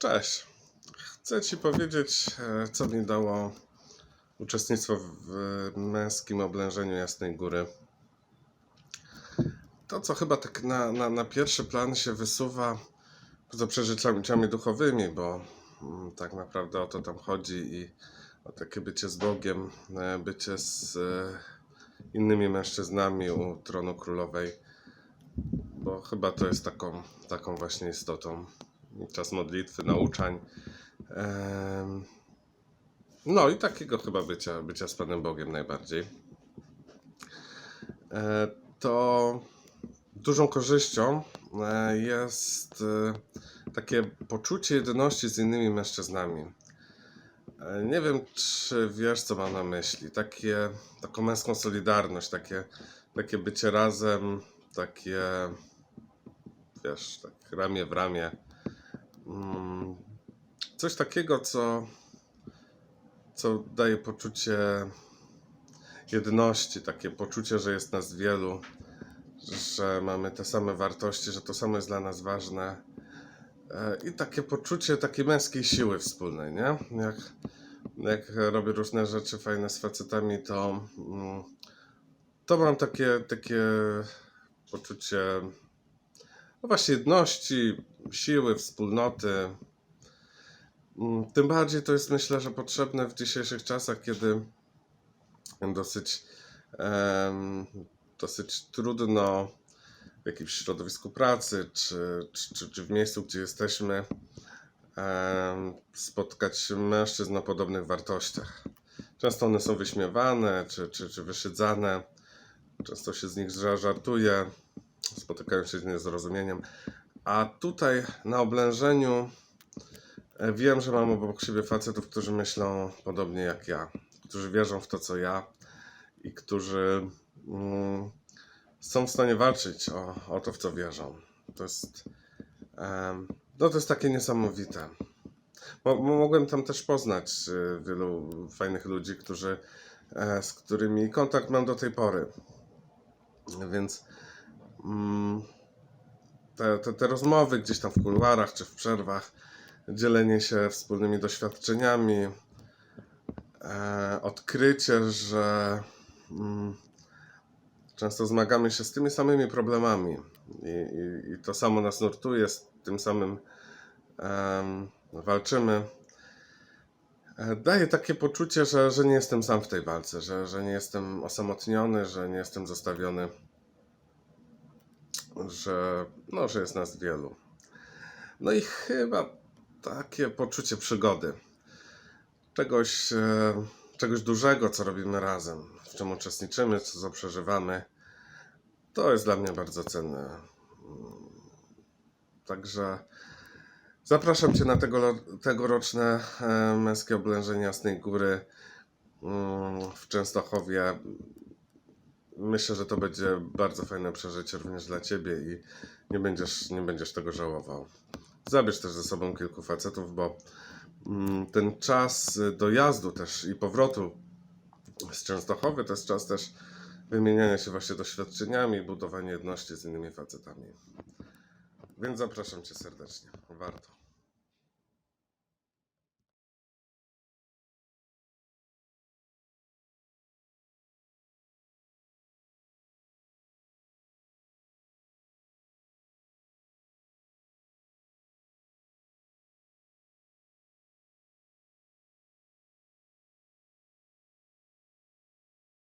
Cześć. Chcę Ci powiedzieć, e, co mi dało uczestnictwo w męskim oblężeniu Jasnej Góry. To, co chyba tak na, na, na pierwszy plan się wysuwa poza przeżyciami duchowymi, bo mm, tak naprawdę o to tam chodzi i o takie bycie z Bogiem, e, bycie z e, innymi mężczyznami u tronu królowej, bo chyba to jest taką, taką właśnie istotą czas modlitwy, nauczań. No i takiego chyba bycia, bycia z Panem Bogiem najbardziej. E, To dużą korzyścią e, jest e, takie poczucie jedności z innymi mężczyznami. Nie wiem, czy wiesz, co mam na myśli. Takie, taką męską solidarność, takie, takie bycie razem, takie, wiesz, tak ramię w ramię. Coś takiego, co, co daje poczucie jedności, takie poczucie, że jest nas wielu, że mamy te same wartości, że to samo jest dla nas ważne. E, I takie poczucie takiej męskiej siły wspólnej, nie? Jak, jak robię różne rzeczy fajne z facetami, to, mm, to mam takie, takie poczucie no właśnie jedności, siły, wspólnoty. Mm, Tym bardziej to jest myślę, że potrzebne w dzisiejszych czasach, kiedy dosyć, em, dosyć trudno w jakimś środowisku pracy, czy, czy, czy, w miejscu, gdzie jesteśmy, em, spotkać mężczyzn o podobnych wartościach. Często one są wyśmiewane, czy, czy, czy wyszydzane. Często się z nich ża- żartuje, spotykają się z niezrozumieniem. A tutaj na oblężeniu e, wiem, że mam obok siebie facetów, którzy myślą podobnie jak ja, którzy wierzą w to, co ja i którzy mm, są w stanie walczyć o, o to, w co wierzą. To jest, em, no to jest takie niesamowite. Mo, mo- mogłem tam też poznać e, wielu fajnych ludzi, którzy, e, z którymi kontakt mam do tej pory. Więc te, te, te rozmowy gdzieś tam w kuluarach czy w przerwach, dzielenie się wspólnymi doświadczeniami, e, odkrycie, że mm, często zmagamy się z tymi samymi problemami i, i, i to samo nas nurtuje, z tym samym walczymy. E, Daje takie poczucie, że, że nie jestem sam w tej walce, że, że nie jestem osamotniony, że nie jestem zostawiony że, no, że jest nas wielu. No i chyba takie poczucie przygody. Czegoś, e, czegoś dużego, co robimy razem, w czym uczestniczymy, co, przeżywamy. To jest dla mnie bardzo cenne. Mm, Także zapraszam Cię na tego, tegoroczne e, męskie oblężenie Jasnej Góry mm, w Częstochowie myślę, że to będzie bardzo fajne przeżycie również dla ciebie i nie będziesz, nie będziesz tego żałował. Zabierz też ze sobą kilku facetów, bo mm, ten czas dojazdu też i powrotu z Częstochowy to jest czas też wymieniania się właśnie doświadczeniami i budowania jedności z innymi facetami. Więc zapraszam cię serdecznie. Warto.